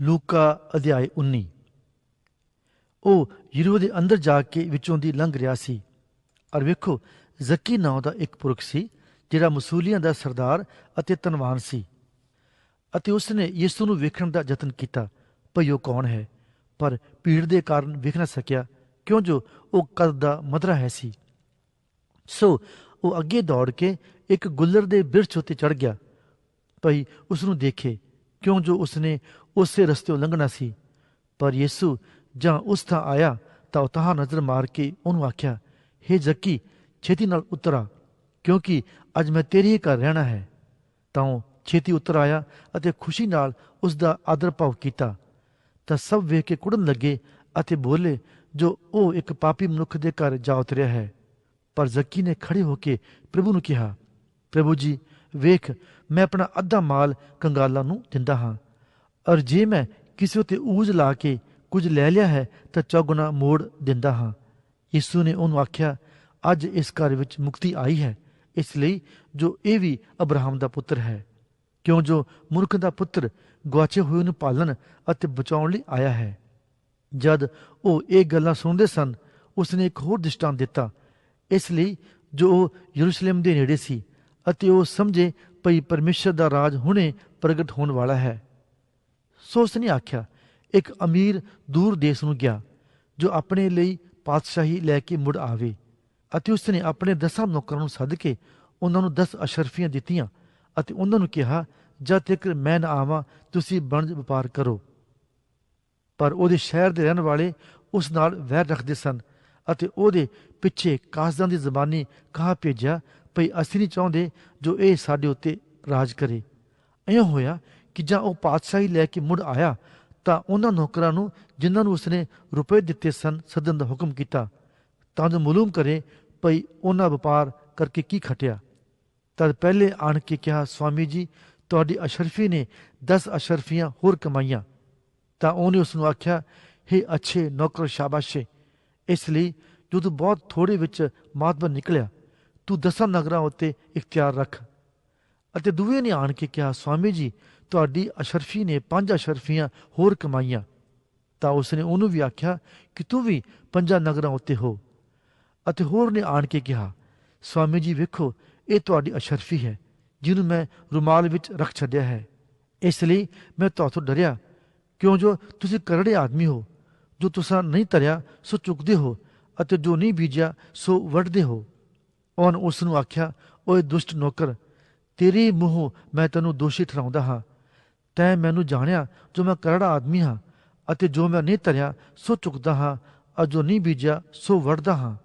ਲੂਕਾ ਅਧਿਆਇ 19 ਉਹ ਯੀਰੋ ਦੇ ਅੰਦਰ ਜਾ ਕੇ ਵਿੱਚੋਂ ਦੀ ਲੰਘ ਰਿਹਾ ਸੀ। ਔਰ ਵੇਖੋ, ਜ਼ਕੀ ਨਾਂ ਦਾ ਇੱਕ ਪੁਰਖ ਸੀ, ਜਿਹੜਾ ਮਸੂਲੀਆਂ ਦਾ ਸਰਦਾਰ ਅਤੇ ਤਨਵਾਨ ਸੀ। ਅਤੇ ਉਸਨੇ ਯਿਸੂ ਨੂੰ ਵੇਖਣ ਦਾ ਯਤਨ ਕੀਤਾ, ਭਈ ਉਹ ਕੌਣ ਹੈ? ਪਰ ਭੀੜ ਦੇ ਕਾਰਨ ਵੇਖ ਨਾ ਸਕਿਆ, ਕਿਉਂ ਜੋ ਉਹ ਕਦ ਦਾ ਮਧਰਾ ਹੈ ਸੀ। ਸੋ ਉਹ ਅੱਗੇ ਦੌੜ ਕੇ ਇੱਕ ਗੁੱਲਰ ਦੇ ਬਿਰਛ ਉੱਤੇ ਚੜ ਗਿਆ, ਭਈ ਉਸ ਨੂੰ ਦੇਖੇ। ਕਿਉਂ ਜੋ ਉਸਨੇ ਉਸੇ ਰਸਤੇ ਲੰਘਣਾ ਸੀ? ਪਰ ਯਿਸੂ ਜਾਂ ਉਸ ਥਾਂ ਆਇਆ ਤਾਂ ਉਹ ਤਹਾਂ ਨਜ਼ਰ ਮਾਰ ਕੇ ਉਹਨੂੰ ਆਖਿਆ, ਹੇ ਜ਼ੱਕੀ, ਛੇਤੀ ਨਾਲ ਉਤਰਾ ਕਿਉਂਕਿ ਅੱਜ ਮੈਂ ਤੇਰੇ ਹੀ ਘਰ ਰਹਿਣਾ ਹੈ। ਤਾਂ ਉਹ ਛੇਤੀ ਉਤਰ ਆਇਆ ਅਤੇ ਖੁਸ਼ੀ ਨਾਲ ਉਸ ਦਾ ਆਦਰ ਭਾਵ ਕੀਤਾ। ਤਾਂ ਸਭ ਵੇਖ ਕੇ ਕੁੜਨ ਲੱਗੇ ਅਤੇ ਬੋਲੇ, ਜੋ ਉਹ ਇੱਕ ਪਾਪੀ ਮਨੁੱਖ ਦੇ ਘਰ ਜਾ ਉਤਰਿਆ ਹੈ। ਪਰ ਜ਼ੱਕੀ ਨੇ ਖੜੇ ਹੋ ਕੇ ਪ੍ਰਭੂ ਨੂੰ ਕਿਹਾ, ਪ੍ਰਭੂ ਜੀ ਵੇਖ, ਮੈਂ ਆਪਣਾ ਅੱਧਾ ਮਾਲ ਕੰਗਾਲਾਂ ਨੂੰ ਦਿੰਦਾ ਹਾਂ। ਔਰ ਜੇ ਮੈਂ ਕਿਸੇ ਉਤੇ ਊਜ ਲਾ ਕੇ ਕੁਝ ਲੈ ਲਿਆ ਹੈ, ਤਾਂ ਚੌਗੁਣਾ ਮੋੜ ਦਿੰਦਾ ਹਾਂ। ਯਿਸੂ ਨੇ ਉਹਨੂੰ ਆਖਿਆ, ਅੱਜ ਇਸ ਘਰ ਵਿੱਚ ਮੁਕਤੀ ਆਈ ਹੈ, ਇਸ ਲਈ ਜੋ ਇਹ ਵੀ ਅਬਰਾਹਮ ਦਾ ਪੁੱਤਰ ਹੈ। ਕਿਉਂ ਜੋ ਮੁਰਖ ਦਾ ਪੁੱਤਰ ਗਵਾਚੇ ਹੋਏ ਨੂੰ ਪਾਲਣ ਅਤੇ ਬਚਾਉਣ ਲਈ ਆਇਆ ਹੈ। ਜਦ ਉਹ ਇਹ ਗੱਲਾਂ ਸੁਣਦੇ ਸਨ, ਉਸਨੇ ਇੱਕ ਹੋਰ ਦ੍ਰਿਸ਼ਟਾਂਤ ਦਿੱਤਾ, ਇਸ ਲਈ ਜੋ ਉਹ ਯਰੂਸ਼ਲਮ ਦੇ ਨੇੜੇ ਸੀ। ਅਤੇ ਉਹ ਸਮਝੇ ਭਈ ਪਰਮੇਸ਼ਰ ਦਾ ਰਾਜ ਹੁਣੇ ਪ੍ਰਗਟ ਹੋਣ ਵਾਲਾ ਹੈ। ਸੋ ਉਸ ਨੇ ਆਖਿਆ, ਇੱਕ ਅਮੀਰ ਦੂਰ ਦੇਸ਼ ਨੂੰ ਗਿਆ, ਜੋ ਆਪਣੇ ਲਈ ਪਾਤਸ਼ਾਹੀ ਲੈ ਕੇ ਮੁੜ ਆਵੇ, ਅਤੇ ਉਸਨੇ ਆਪਣੇ ਦਸਾਂ ਨੌਕਰਾਂ ਨੂੰ ਸੱਦ ਕੇ ਉਹਨਾਂ ਨੂੰ 10 ਅਸ਼ਰਫੀਆਂ ਦਿੱਤੀਆਂ, ਅਤੇ ਉਹਨਾਂ ਨੂੰ ਕਿਹਾ, ਜਦ ਤੱਕ ਮੈਂ ਨਾ ਆਵਾਂ, ਤੁਸੀਂ ਬਣਜ ਵਪਾਰ ਕਰੋ। ਪਰ ਉਹਦੇ ਸ਼ਹਿਰ ਦੇ ਰਹਿਣ ਵਾਲੇ ਉਸ ਨਾਲ ਵੈਰ ਰੱਖਦੇ ਸਨ, ਅਤੇ ਉਹਦੇ ਪਿੱਛੇ ਕਾਸਦਾਂ ਦੀ ਜ਼ਬਾਨੀ ਕਹਾ ਭੇਜਿਆ ਭਈ ਅਸੀਂ ਨਹੀਂ ਚਾਹੁੰਦੇ ਜੋ ਇਹ ਸਾਡੇ ਉੱਤੇ ਰਾਜ ਕਰੇ। ਇਉਂ ਹੋਇਆ ਕਿ ਜਾਂ ਉਹ ਪਾਤਸ਼ਾਹੀ ਲੈ ਕੇ ਮੁੜ ਆਇਆ ਤਾਂ ਉਹਨਾਂ ਨੌਕਰਾਂ ਨੂੰ ਜਿਨ੍ਹਾਂ ਨੂੰ ਉਸਨੇ ਰੁਪਏ ਦਿੱਤੇ ਸਨ ਸੱਦਣ ਦਾ ਹੁਕਮ ਕੀਤਾ। ਤਾਂ ਜੋ ਮਾਲੂਮ ਕਰੇ ਭਈ ਉਹਨਾਂ ਵਪਾਰ ਕਰਕੇ ਕੀ ਖਟਿਆ। ਤਦ ਪਹਿਲੇ ਆਣ ਕੇ ਕਿਹਾ, ਸਵਾਮੀ ਜੀ, ਤੁਹਾਡੀ ਅਸ਼ਰਫੀ ਨੇ 10 ਅਸ਼ਰਫੀਆਂ ਹੋਰ ਕਮਾਈਆਂ। ਤਾਂ ਉਹਨੇ ਉਸ ਨੂੰ ਆਖਿਆ, ਹੇ ਅੱਛੇ ਨੌਕਰ ਸ਼ਾਬਾਸ਼ੇ। ਇਸ ਲਈ ਜੋ ਤੂੰ ਬਹੁਤ ਥੋੜੇ ਵਿੱਚ ਮਾਤਬਰ ਨਿਕਲਿਆ। ਤੂੰ ਦਸਾਂ ਨਗਰਾਂ ਉੱਤੇ ਇਖਤਿਆਰ ਰੱਖ। ਅਤੇ ਦੂਏ ਨੇ ਆਣ ਕੇ ਕਿਹਾ, ਸਵਾਮੀ ਜੀ, ਤੁਹਾਡੀ ਅਸ਼ਰਫੀ ਨੇ ਪੰਜ ਅਸ਼ਰਫੀਆਂ ਹੋਰ ਕਮਾਈਆਂ। ਤਾਂ ਉਸਨੇ ਉਹਨੂੰ ਵੀ ਆਖਿਆ ਕਿ ਤੂੰ ਵੀ ਪੰਜਾਂ ਨਗਰਾਂ ਉੱਤੇ ਹੋ। ਅਤੇ ਹੋਰ ਨੇ ਆਣ ਕੇ ਕਿਹਾ, ਸਵਾਮੀ ਜੀ, ਵੇਖੋ, ਇਹ ਤੁਹਾਡੀ ਅਸ਼ਰਫੀ ਹੈ, ਜਿਹਨੂੰ ਮੈਂ ਰੁਮਾਲ ਵਿੱਚ ਰੱਖ ਛੱਡਿਆ ਹੈ। ਇਸ ਲਈ ਮੈਂ ਤੁਹਾਥੋਂ ਡਰਿਆ। ਕਿਉਂ ਜੋ ਤੁਸੀਂ ਕਰੜੇ ਆਦਮੀ ਹੋ, ਜੋ ਤੁਸੀਂ ਨਹੀਂ ਧਰਿਆ, ਸੋ ਚੁੱਕਦੇ ਹੋ, ਅਤੇ ਜੋ ਨਹੀਂ ਬੀਜਿਆ, ਸੋ ਵੱਢਦੇ ਹੋ। ਉਹਨ ਉਸ ਨੂੰ ਆਖਿਆ, ਓਏ ਦੁਸ਼ਟ ਨੌਕਰ, ਤੇਰੇ ਮੂੰਹੋਂ ਮੈਂ ਤੈਨੂੰ ਦੋਸ਼ੀ ਠਹਿਰਾਉਂਦਾ ਹਾਂ। ਤੈਂ ਮੈਨੂੰ ਜਾਣਿਆ ਜੋ ਮੈਂ ਕਰੜਾ ਆਦਮੀ ਹਾਂ ਅਤੇ ਜੋ ਮੈਂ ਨਹੀਂ ਧਰਿਆ, ਸੋ ਚੁੱਕਦਾ ਹਾਂ ਅਤੇ ਨਹੀਂ ਬੀਜਿਆ, ਸੋ ਵੜਦਾ ਹਾਂ।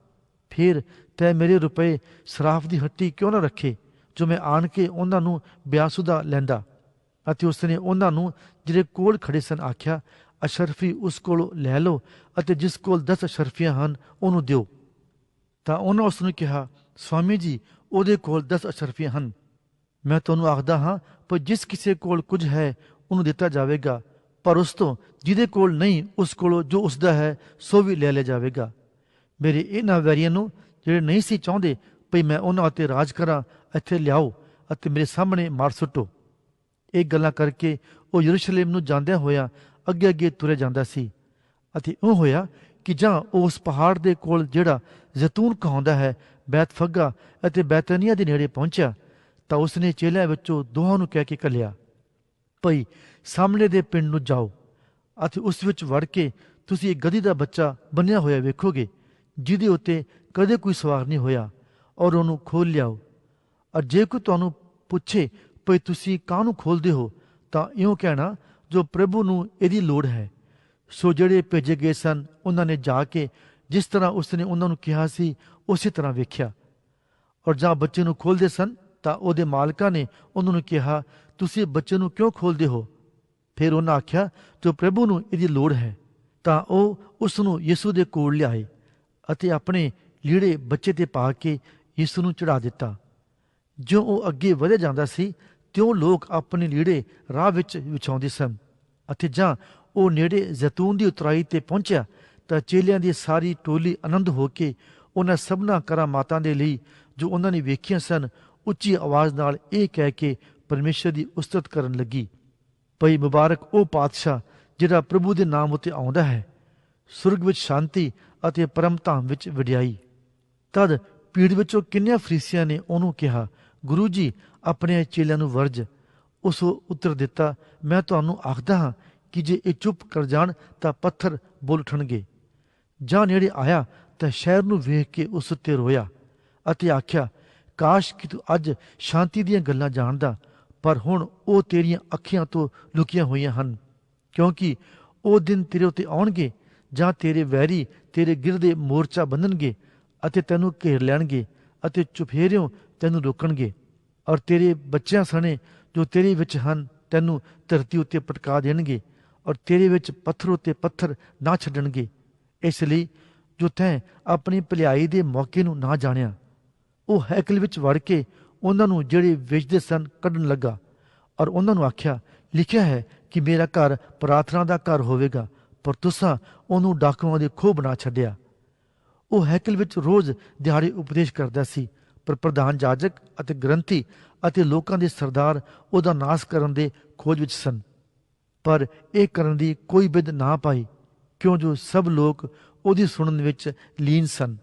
ਫਿਰ ਤੈ ਮੇਰੇ ਰੁਪਏ ਸਰਾਫ ਦੀ ਹੱਟੀ ਕਿਉਂ ਨਾ ਰੱਖੇ, ਜੋ ਮੈਂ ਆਣ ਕੇ ਉਹਨਾਂ ਨੂੰ ਬਿਆਸੁਦਾ ਲੈਂਦਾ? ਅਤੇ ਉਸਨੇ ਉਹਨਾਂ ਨੂੰ ਜਿਹੜੇ ਕੋਲ ਖੜੇ ਸਨ ਆਖਿਆ, ਅਸ਼ਰਫੀ ਉਸ ਕੋਲੋਂ ਲੈ ਲਓ ਅਤੇ ਜਿਸ ਕੋਲ 10 ਅਸ਼ਰਫੀਆਂ ਹਨ, ਉਹਨੂੰ ਦਿਓ। ਤਾਂ ਉਹਨਾਂ ਉਸ ਨੂੰ ਕਿਹਾ ਸਵਾਮੀ ਜੀ, ਉਹਦੇ ਕੋਲ 10 ਅਸ਼ਰਫੀਆਂ ਹਨ। ਮੈਂ ਤੁਹਾਨੂੰ ਆਖਦਾ ਹਾਂ, ਪਰ ਜਿਸ ਕਿਸੇ ਕੋਲ ਕੁਝ ਹੈ, ਉਹਨੂੰ ਦਿੱਤਾ ਜਾਵੇਗਾ। ਪਰ ਉਸ ਤੋਂ ਜਿਹਦੇ ਕੋਲ ਨਹੀਂ, ਉਸ ਕੋਲੋਂ ਜੋ ਉਸਦਾ ਹੈ, ਸੋ ਵੀ ਲੈ ਲਿਆ ਜਾਵੇਗਾ। ਮੇਰੇ ਇਹਨਾਂ ਵੈਰੀਆਂ ਨੂੰ ਜਿਹੜੇ ਨਹੀਂ ਸੀ ਚਾਹੁੰਦੇ, ਭਈ ਮੈਂ ਉਹਨਾਂ ਉੱਤੇ ਰਾਜ ਕਰਾਂ, ਇੱਥੇ ਲਿਆਓ ਅਤੇ ਮੇਰੇ ਸਾਹਮਣੇ ਮਾਰ ਸੁੱਟੋ। ਇਹ ਗੱਲਾਂ ਕਰਕੇ ਉਹ ਯਰੂਸ਼ਲਮ ਨੂੰ ਜਾਂਦਿਆਂ ਹੋਇਆ ਅੱਗੇ ਅੱਗੇ ਤੁਰੇ ਜਾਂਦਾ ਸੀ। ਅਤੇ ਉਹ ਹੋਇਆ ਕਿ ਜਾਂ ਉਹ ਉਸ ਪਹਾੜ ਦੇ ਕੋਲ ਜਿਹੜਾ ਜ਼ੈਤੂਨ ਕਹਾਉਂਦਾ ਹੈ ਬੈਤਫੱਗਾ ਅਤੇ ਬੈਤਨੀਆ ਦੇ ਨੇੜੇ ਪਹੁੰਚਿਆ ਤਾਂ ਉਸਨੇ ਚੇਲਿਆਂ ਵਿੱਚੋਂ ਦੋਹਾਂ ਨੂੰ ਕਹਿ ਕੇ ਕੱਲਿਆ ਭਈ, ਸਾਹਮਣੇ ਦੇ ਪਿੰਡ ਨੂੰ ਜਾਓ, ਅਤੇ ਉਸ ਵਿੱਚ ਵੜ ਕੇ ਤੁਸੀਂ ਇੱਕ ਗਧੀ ਦਾ ਬੱਚਾ ਬੰਨਿਆ ਹੋਇਆ ਵੇਖੋਗੇ, ਜਿਹਦੇ ਉੱਤੇ ਕਦੇ ਕੋਈ ਸਵਾਰ ਨਹੀਂ ਹੋਇਆ, ਔਰ ਉਹਨੂੰ ਖੋਲ ਲਿਆਓ। ਔਰ ਜੇ ਕੋਈ ਤੁਹਾਨੂੰ ਪੁੱਛੇ, ਭਈ, ਤੁਸੀਂ ਕਾਹਨੂੰ ਖੋਲਦੇ ਹੋ? ਤਾਂ ਇਉਂ ਕਹਿਣਾ ਜੋ ਪ੍ਰਭੂ ਨੂੰ ਇਹਦੀ ਲੋੜ ਹੈ। ਸੋ ਜਿਹੜੇ ਭੇਜੇ ਗਏ ਸਨ, ਉਹਨਾਂ ਨੇ ਜਾ ਕੇ ਜਿਸ ਤਰ੍ਹਾਂ ਉਸਨੇ ਉਹਨਾਂ ਨੂੰ ਕਿਹਾ ਸੀ, ਉਸੇ ਤਰ੍ਹਾਂ ਵੇਖਿਆ। ਔਰ ਜਾਂ ਬੱਚੇ ਨੂੰ ਖੋਲਦੇ ਸਨ, ਤਾਂ ਉਹਦੇ ਮਾਲਕਾਂ ਨੇ ਉਹਨਾਂ ਨੂੰ ਕਿਹਾ, ਤੁਸੀਂ ਬੱਚੇ ਨੂੰ ਕਿਉਂ ਖੋਲਦੇ ਹੋ? ਫਿਰ ਉਹਨਾਂ ਆਖਿਆ, ਜੋ ਪ੍ਰਭੂ ਨੂੰ ਇਹਦੀ ਲੋੜ ਹੈ, ਤਾਂ ਉਹ ਉਸ ਨੂੰ ਯਿਸੂ ਦੇ ਕੋਲ ਲਿਆਏ ਅਤੇ ਆਪਣੇ ਲੀੜੇ ਬੱਚੇ ਤੇ ਪਾ ਕੇ ਯਿਸੂ ਨੂੰ ਚੜਾ ਦਿੱਤਾ। ਜੋ ਉਹ ਅੱਗੇ ਵਧਿਆ ਜਾਂਦਾ ਸੀ, ਤਿਉਂ ਲੋਕ ਆਪਣੇ ਲੀੜੇ ਰਾਹ ਵਿੱਚ ਵਿਛਾਉਂਦੇ ਸਨ ਅਤੇ ਜਾਂ ਉਹ ਨੇੜੇ ਜ਼ੈਤੂਨ ਦੀ ਉਤਰਾਈ ਤੇ ਪਹੁੰਚਿਆ ਤਾਂ ਚੇਲਿਆਂ ਦੀ ਸਾਰੀ ਟੋਲੀ ਆਨੰਦ ਹੋ ਕੇ ਉਹਨਾਂ ਸਭਨਾ ਕਰਾਮਾਤਾਂ ਦੇ ਲਈ ਜੋ ਉਹਨਾਂ ਨੇ ਵੇਖੀਆਂ ਸਨ, ਉੱਚੀ ਆਵਾਜ਼ ਨਾਲ ਇਹ ਕਹਿ ਕੇ ਪਰਮੇਸ਼ਰ ਦੀ ਉਸਤਤ ਕਰਨ ਲੱਗੀ, ਭਈ ਮੁਬਾਰਕ ਉਹ ਪਾਤਸ਼ਾਹ ਜਿਹੜਾ ਪ੍ਰਭੂ ਦੇ ਨਾਮ ਉੱਤੇ ਆਉਂਦਾ ਹੈ, ਸੁਰਗ ਵਿੱਚ ਸ਼ਾਂਤੀ ਅਤੇ ਪਰਮ ਧਾਮ ਵਿੱਚ ਵਡਿਆਈ। ਤਦ ਪੀੜ ਵਿੱਚੋਂ ਕਿੰਨਿਆਂ ਫਰੀਸੀਆਂ ਨੇ ਉਹਨੂੰ ਕਿਹਾ, ਗੁਰੂ ਜੀ, ਆਪਣੇ ਚੇਲਿਆਂ ਨੂੰ ਵਰਜ। ਉਸ ਉੱਤਰ ਦਿੱਤਾ, ਮੈਂ ਤੁਹਾਨੂੰ ਆਖਦਾ ਹਾਂ ਕਿ ਜੇ ਇਹ ਚੁੱਪ ਕਰ ਜਾਣ ਤਾਂ ਪੱਥਰ ਬੋਲ ਉਠਣਗੇ ਜਾਂ ਨੇੜੇ ਆਇਆ ਤਾਂ ਸ਼ਹਿਰ ਨੂੰ ਵੇਖ ਕੇ ਉਸ ਉੱਤੇ ਰੋਇਆ ਅਤੇ ਆਖਿਆ, ਕਾਸ਼ ਕਿ ਤੂੰ ਅੱਜ ਸ਼ਾਂਤੀ ਦੀਆਂ ਗੱਲਾਂ ਜਾਣਦਾ, ਪਰ ਹੁਣ ਉਹ ਤੇਰੀਆਂ ਅੱਖੀਆਂ ਤੋਂ ਲੁਕੀਆਂ ਹੋਈਆਂ ਹਨ। ਕਿਉਂਕਿ ਉਹ ਦਿਨ ਤੇਰੇ ਉੱਤੇ ਆਉਣਗੇ ਜਾਂ ਤੇਰੇ ਵੈਰੀ ਤੇਰੇ ਗਿਰਦੇ ਮੋਰਚਾ ਬੰਨਣਗੇ ਅਤੇ ਤੈਨੂੰ ਘੇਰ ਲੈਣਗੇ ਅਤੇ ਚੁਫੇਰਿਓਂ ਤੈਨੂੰ ਰੋਕਣਗੇ। ਔਰ ਤੇਰੇ ਬੱਚਿਆਂ ਸਣੇ ਜੋ ਤੇਰੇ ਵਿੱਚ ਹਨ, ਤੈਨੂੰ ਧਰਤੀ ਉੱਤੇ ਪਟਕਾ ਦੇਣਗੇ ਔਰ ਤੇਰੇ ਵਿੱਚ ਪੱਥਰ ਉੱਤੇ ਪੱਥਰ ਨਾ ਛੱਡਣਗੇ। ਇਸ ਲਈ ਜੋ ਆਪਣੀ ਭਲਾਈ ਦੇ ਮੌਕੇ ਨੂੰ ਨਾ ਜਾਣਿਆ। ਉਹ ਹੈਕਲ ਵਿੱਚ ਵੜ ਕੇ ਉਹਨਾਂ ਨੂੰ ਜਿਹੜੇ ਵੇਚਦੇ ਸਨ ਕੱਢਣ ਲੱਗਾ ਔਰ ਉਹਨਾਂ ਨੂੰ ਆਖਿਆ, ਲਿਖਿਆ ਹੈ ਕਿ ਮੇਰਾ ਘਰ ਪ੍ਰਾਰਥਨਾ ਦਾ ਘਰ ਹੋਵੇਗਾ, ਪਰ ਤੁਸਾਂ ਉਹਨੂੰ ਡਾਕੂਆਂ ਦੇ ਖੋਹ ਬਣਾ ਛੱਡਿਆ। ਉਹ ਹੈਕਲ ਵਿੱਚ ਰੋਜ਼ ਦਿਹਾੜੇ ਉਪਦੇਸ਼ ਕਰਦਾ ਸੀ, ਪਰ ਪ੍ਰਧਾਨ ਜਾਜਕ ਅਤੇ ਗ੍ਰੰਥੀ ਅਤੇ ਲੋਕਾਂ ਦੇ ਸਰਦਾਰ ਉਹਦਾ ਨਾਸ਼ ਕਰਨ ਦੇ ਖੋਜ ਵਿੱਚ ਸਨ। ਪਰ ਇਹ ਕਰਨ ਦੀ ਕੋਈ ਬਿਦ ਨਾ ਪਾਈ। ਕਿਉਂ ਜੋ ਸਭ ਲੋਕ ਉਹਦੀ ਸੁਣਨ ਵਿੱਚ ਲੀਨ ਸਨ?